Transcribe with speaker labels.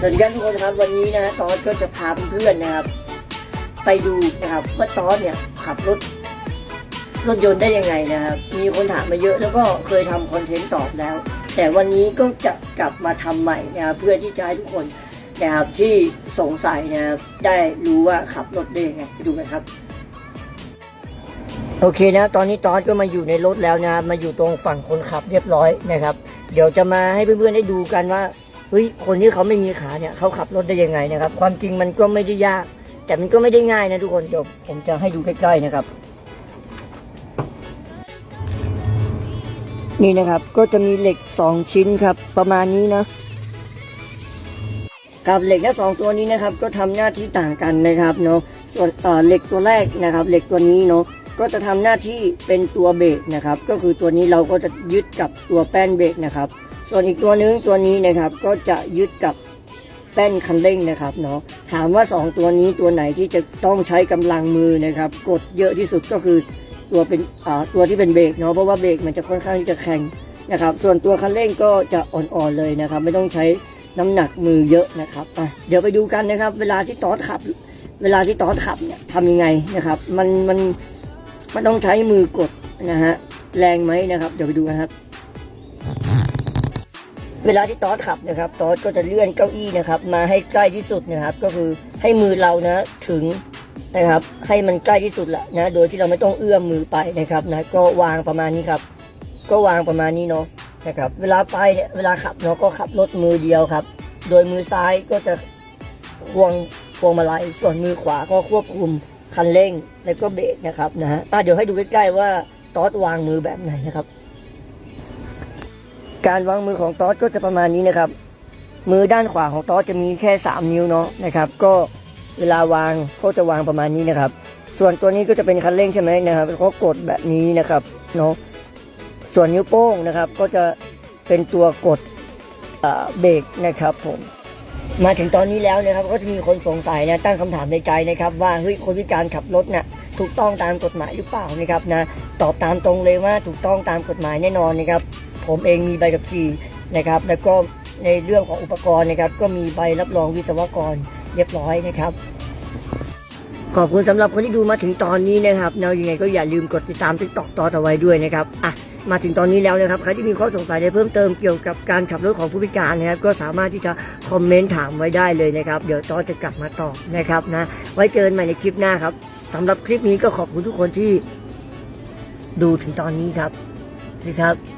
Speaker 1: สวัสดีครับทุกคนครับวันนี้นะตอสก็จะพาเพื่อนๆนะครับ ไปดูนะครับว่าตอสเนี่ยขับรถรถยนต์ได้ยังไงนะครับ มีคนถามมาเยอะแล้วก็เคยทำคอนเทนต์ตอบแล้ว แต่วันนี้ก็จะกลับมาทำใหม่นะครับเพื่อที่จะให้ทุกคนนะครับที่สงสัยนะครับได้รู้ว่าขับรถได้ยังไงไปดูกันครับ โอเคนะตอนนี้ตอสก็มาอยู่ในรถแล้วนะมาอยู่ตรงฝั่งคนขับเรียบร้อยนะครับ เดี๋ยวจะมาให้เพื่อนๆได้ดูกันว่า เฮ้ยคนที่เขาไม่มีขาเนี่ยเขาขับรถได้ยังไงนะครับ ความจริงมันก็ไม่ได้ยาก แต่มันก็ไม่ได้ง่ายนะทุกคนเดี๋ยวผมจะให้ดูใกล้ๆนะครับ นี่นะครับก็จะมีเหล็กสองชิ้นครับ ประมาณนี้นะครับเหล็กทั้งสองตัวนี้นะครับ ก็ทำหน้าที่ต่างกันนะครับเนาะส่วนเอ่อเหล็กตัวแรกนะครับ เหล็กตัวนี้เนาะก็จะทำหน้าที่เป็นตัวเบรกนะครับ ก็คือตัวนี้เราก็จะยึดกับตัวแป้นเบรกนะครับ ส่วนอีกตัวนึงตัวนี้นะครับก็จะยึดกับแป้นคันเร่งนะครับเนาะถามว่า 2 ตัวนี้ตัวไหนที่จะต้องใช้กำลังมือนะครับ กดเยอะที่สุดก็คือตัวเป็นอ่าตัวที่เป็นเบรกเนาะเพราะว่าเบรกมันจะค่อนข้างที่จะแข็งนะครับ ส่วนตัวคันเร่งก็จะอ่อนๆเลยนะครับ ไม่ต้องใช้น้ำหนักมือเยอะนะครับอะเดี๋ยวไปดูกันนะครับ เวลาที่ตอขับ เวลาที่ตอขับเนี่ยทำยังไงนะครับ มันมันมันต้องใช้มือกดนะฮะแรงไหมนะครับ เดี๋ยวไปดูกันครับ เวลาที่ตอสขับนะครับตอสก็จะเลื่อนเก้าอี้นะครับมาให้ใกล้ที่สุดนะครับ ก็คือให้มือเรานะถึงนะครับ ให้มันใกล้ที่สุดละนะ โดยที่เราไม่ต้องเอื้อมมือไปนะครับนะก็วางประมาณนี้ครับ ก็วางประมาณนี้เนาะนะครับเวลาไปเนี่ยเวลาขับเนาะก็ขับรถมือเดียวครับ โดยมือซ้ายก็จะควงพวงมาลัยส่วนมือขวาก็ควบคุมคันเร่งแล้วก็เบรกนะครับนะฮะอะเดี๋ยวให้ดูใกล้ๆว่าตอสวางมือแบบไหนนะครับ การวางมือของตอสก็จะประมาณนี้นะครับ มือด้านขวาของตอสจะมีแค่ 3 นิ้วเนาะนะครับ ก็เวลาวางก็จะวางประมาณนี้นะครับ ส่วนตัวนี้ก็จะเป็นคันเร่งใช่ไหมนะครับก็กดแบบนี้นะครับเนาะส่วนนิ้วโป้งนะครับก็จะเป็นตัวกดเบรกนะครับผมมาถึงตอนนี้แล้วนะครับ ก็จะมีคนสงสัยนะตั้งคำถามในใจนะครับ ว่าเฮ้ยคนพิการขับรถนะ่ะถูกต้องตามกฎหมายหรือเปล่านะครับนะตอบตามตรงเลยว่าถูกต้องตามกฎหมายแน่นอนนะครับ ผมเองมีใบขับขี่นะครับแล้วก็ในเรื่องของอุปกรณ์นะครับ ก็มีใบรับรองวิศวกรเรียบร้อยนะครับ ขอบคุณสำหรับคนที่ดูมาถึงตอนนี้นะครับเนายังไงก็อย่าลืมกดติดตามติ๊กต็อกต่อเอาไว้ด้วยนะครับอะมาถึงตอนนี้แล้วนะครับใครที่มีข้อสงสัยในเพิ่มเติมเกี่ยวกับการขับรถของผู้พิการนะครับ ก็สามารถที่จะคอมเมนต์ถามไว้ได้เลยนะครับ เดี๋ยวต้อจะกลับมาตอบนะครับนะ ไว้เจอกันใหม่ในคลิปหน้าครับสำหรับคลิปนี้ก็ขอบคุณทุกคนที่ดูถึงตอนนี้ครับสวัสดีครับ